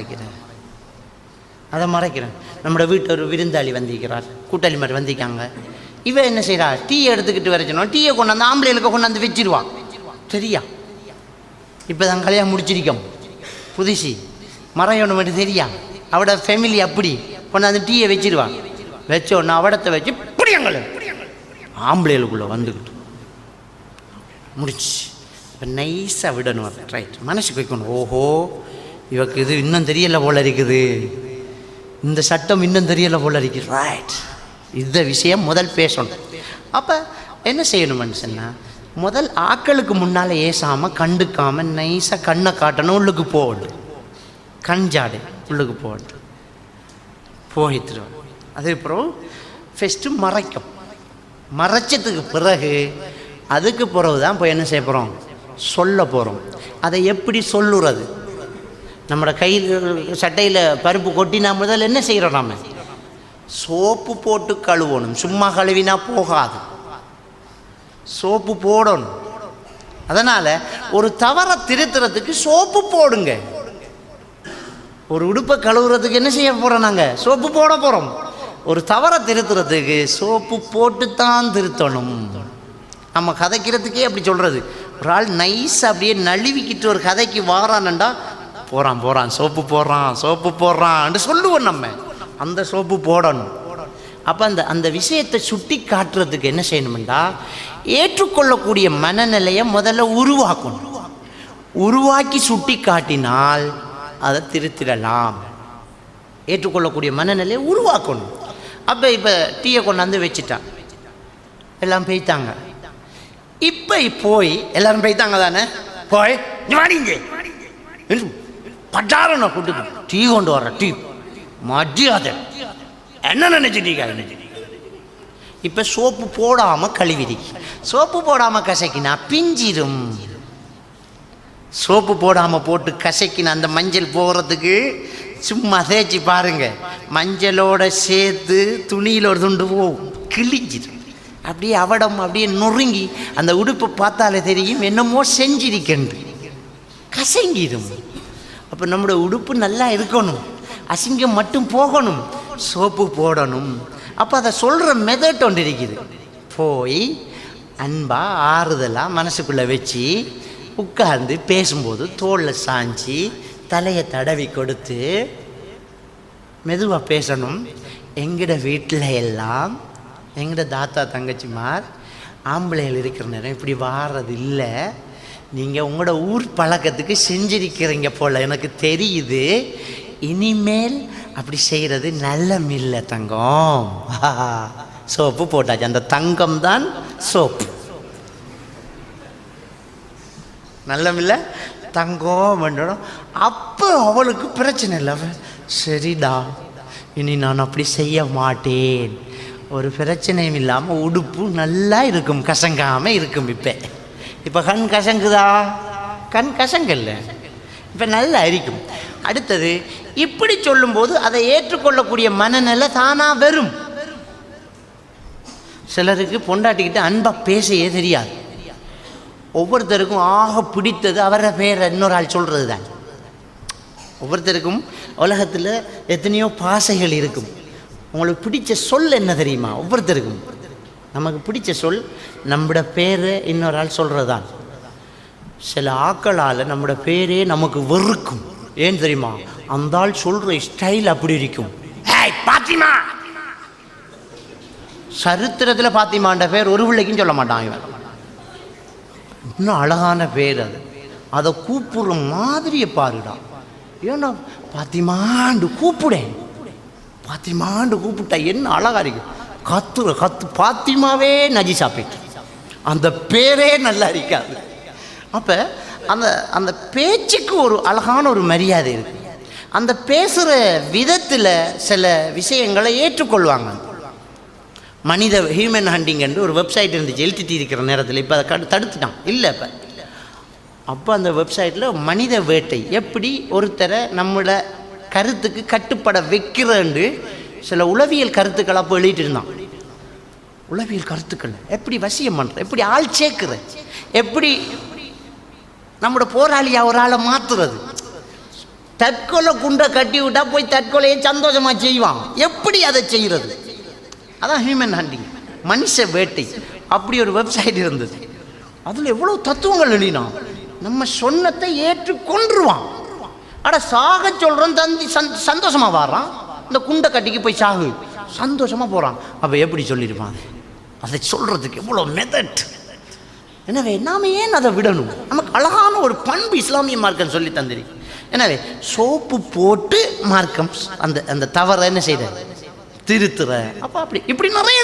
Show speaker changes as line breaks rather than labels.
மறைக்கிறேன். அதை மறைக்கிறேன். நம்மளோட வீட்டில் ஒரு விருந்தாளி வந்திருக்கிறார். கூட்டாளி மாதிரி வந்திருக்காங்க. இவன் என்ன செய்கிறா டீ எடுத்துக்கிட்டு வர சொன்னோம் டீயை கொண்டாந்து ஆம்பளைகளுக்கு கொண்டாந்து வச்சிருவான் சரியா? இப்போ தான் கல்யாணம் முடிச்சிருக்கோம். புதுசி. மறையணும் மட்டும் தெரியா? அவட ஃபேமிலி அப்படி. கொண்டாந்து டீயை வச்சிருவான். வச்ச உடனே அவடத்தை வச்சு புடியங்கள. ஆம்பளைகளுக்குள்ளே வந்துக்கிட்டு. முடிச்சு. இப்போ நைஸாக விடணும். ரைட் மனசுக்கு வைக்கணும் ஓஹோ. இவக்கு இது இன்னும் தெரியல போல இருக்குது. இந்த சட்டம் இன்னும் தெரியல போல இருக்குது. ரைட் இந்த விஷயம் முதல் பேசணும். அப்போ என்ன செய்யணும்னு சொன்னால் முதல் ஆக்களுக்கு முன்னால் ஏசாமல் கண்டுக்காமல் நைஸாக கண்ணை காட்டணும் உள்ளுக்கு போகணும். கண் ஜாடு உள்ளுக்கு போகணும். போயிட்டுருவோம் அதுக்கப்புறம் ஃபஸ்ட்டு மறைக்கும். மறைச்சதுக்கு பிறகு அதுக்கு பிறகு தான் இப்போ என்ன செய்ய போகிறோம் சொல்ல போகிறோம் அதை எப்படி சொல்லுறது? நம்மளோட கையில் சட்டையில் பருப்பு கொட்டினா முதல்ல என்ன செய்கிறோம் நாம்? சோப்பு போட்டு கழுவணும். சும்மா கழுவினா போகாது. சோப்பு போடணும். அதனால் ஒரு தவறை திருத்துறதுக்கு சோப்பு போடுங்க. ஒரு உடுப்பை கழுவுறதுக்கு என்ன செய்ய போகிறோம் நாங்கள் சோப்பு போட போகிறோம் ஒரு தவறை திருத்துறதுக்கு சோப்பு போட்டு தான் திருத்தணும். நம்ம கதைக்கிறதுக்கே அப்படி சொல்கிறது ஒரு ஆள் நைஸ் அப்படியே நழுவிக்கிட்டு ஒரு கதைக்கு வாரானண்டா போகிறான் போகிறான் சோப்பு போடுறான் சோப்பு போடுறான்னு சொல்லுவோம் நம்ம. அந்த சோப்பு போடணும். அப்போ அந்த அந்த விஷயத்தை சுட்டி காட்டுறதுக்கு என்ன செய்யணும்டா? ஏற்றுக்கொள்ளக்கூடிய மனநிலையை முதல்ல உருவாக்கணும். உருவாக்கி சுட்டி காட்டினால் அதை திருத்திடலாம். ஏற்றுக்கொள்ளக்கூடிய மனநிலையை உருவாக்கணும். அப்போ இப்போ டீயை கொண்டாந்து வச்சுட்டான். எல்லாம் போய்த்தாங்க. இப்போ போய் எல்லாரும் போய்த்தாங்க தானே? போய் வாடிங்க பட்டாரனை கூட்டு டீ கொண்டு வர டீ. மரியாதை என்ன நினைச்சிட்டீங்க? இப்போ சோப்பு போடாமல் கழுவிடி. சோப்பு போடாமல் கசக்கினா பிஞ்சிரும். சோப்பு போடாமல் போட்டு கசக்கின அந்த மஞ்சள் போகிறதுக்கு சும்மா தேய்ச்சி பாருங்க. மஞ்சளோட சேர்த்து துணியில் ஒரு துண்டு போகும் கிழிஞ்சிடும் அப்படியே அவடம் அப்படியே நொறுங்கி அந்த உடுப்பை பார்த்தாலே தெரியும் என்னமோ செஞ்சிருக்கன்று கசங்கிடும் அப்போ நம்மளோட உடுப்பு நல்லா இருக்கணும். அசிங்கம் மட்டும் போகணும். சோப்பு போடணும். அப்போ அதை சொல்கிற மெதட் ஒன்று இருக்குது. போய் அன்பாக ஆறுதலாக மனசுக்குள்ளே வச்சு உட்கார்ந்து பேசும்போது தோளில் சாஞ்சி தலையை தடவி கொடுத்து மெதுவாக பேசணும். எங்கட வீட்டில் எல்லாம் எங்கட தாத்தா தங்கச்சிமார் ஆம்பளைகள் இருக்கிற நேரம் இப்படி வாடுறது இல்லை. நீங்கள் உங்களோட ஊர் பழக்கத்துக்கு செஞ்சிருக்கிறீங்க போல் எனக்கு தெரியுது. இனிமேல் அப்படி செய்கிறது நல்லமில்லை தங்கம். சோப்பு போட்டாச்சு. அந்த தங்கம் தான் சோப்பு. நல்லமில்ல தங்கம் பண்ணணும் அப்போ அவளுக்கு பிரச்சனை இல்லை. சரிடா. இனி நான் அப்படி செய்ய மாட்டேன். ஒரு பிரச்சனையும் இல்லாமல் உடுப்பு நல்லா இருக்கும். கசங்காமல் இருக்கும் இப்போ. இப்போ கண் கசங்குதா? கண் கசங்கல்ல. இப்போ நல்லா அரிக்கும் அடுத்தது இப்படி சொல்லும்போது அதை ஏற்றுக்கொள்ளக்கூடிய மனநிலை தானாக வரும். சிலருக்கு பொண்டாட்டிக்கிட்ட அன்பாக பேசையே தெரியாது. ஒவ்வொருத்தருக்கும் ஆக பிடித்தது அவரை பேரை இன்னொரு ஆள் சொல்கிறது தான் ஒவ்வொருத்தருக்கும் உலகத்தில் எத்தனையோ பாசைகள் இருக்கும். உங்களுக்கு பிடிச்ச சொல் என்ன தெரியுமா? ஒவ்வொருத்தருக்கும். நமக்கு பிடிச்ச சொல் நம்மட பேரை இன்னொரு ஆள் சொல்கிறதான் சில ஆக்களால் நம்மட பேரே நமக்கு வெறுக்கும். ஏன் தெரியுமா? அந்த ஆள் சொல்கிற ஸ்டைல் அப்படி இருக்கும். பாத்திமா! சரித்திரத்தில் பாத்திமான்ற பேர் ஒரு பிள்ளைக்கும் சொல்ல மாட்டான் இவன். இன்னும் அழகான பேர் அது. அதை கூப்பிடுற மாதிரியை பாருடா. ஏன்னா பாத்திமாண்டு கூப்பிடேன் பாத்திமாண்டு கூப்பிட்டா என்ன அழகா இருக்கும் கத்துற கத்து பாத்திமாவே நஜி சாப்பிட்டு. அந்த பேரே நல்லா இருக்காது. அப்போ அந்த அந்த பேச்சுக்கு ஒரு அழகான ஒரு மரியாதை இருக்கு. அந்த பேசுகிற விதத்தில் சில விஷயங்களை ஏற்றுக்கொள்வாங்க. மனித ஹியூமன் ஹண்டிங் என்று ஒரு வெப்சைட் இருந்துச்சு எழுத்திட்டு இருக்கிற நேரத்தில் இப்போ அதை கடு தடுத்துட்டான். இல்லை இப்போ. அப்போ அந்த வெப்சைட்டில் மனித வேட்டை எப்படி ஒருத்தரை நம்மளை கருத்துக்கு கட்டுப்பட வைக்கிறேன்னு சில உளவியல் கருத்துக்கள் அப்போ எழுதிட்டு இருந்தான். உளவியல் கருத்துக்கள். எப்படி வசியம் பண்ணுற எப்படி ஆள் சேர்க்குற? எப்படி நம்மளோட போராளியாக ஒரு ஆளை மாற்றுறது தற்கொலை குண்டை கட்டி விட்டால் போய் தற்கொலையை சந்தோஷமாக செய்வான். எப்படி அதை செய்கிறது அதான் ஹியூமன் ஹண்டிங் மனுஷ வேட்டை. அப்படி ஒரு வெப்சைட் இருந்தது. அதில் எவ்வளோ தத்துவங்கள் எழுதினோம் நம்ம சொன்னத்தை ஏற்று கொன்றுவான் அட சாக சொல்கிறோம் தந்தி சந் சந்தோஷமாக வாரான். இந்த குண்டை கட்டிக்கு போய் சாகு. சந்தோஷமா போகிறான் அப்போ எப்படி சொல்லியிருப்பான்? அது அதை சொல்கிறதுக்கு எவ்வளோ மெதட்? எனவே நாம் ஏன் அதை விடணும்? நமக்கு அழகான ஒரு பண்பு இஸ்லாமிய மார்க்கம் சொல்லி தந்திருக்கு. எனவே சோப்பு போட்டு மார்க்கம் அந்த அந்த தவறை என்ன செய்த? திருத்துற. அப்போ அப்படி இப்படி நிறைய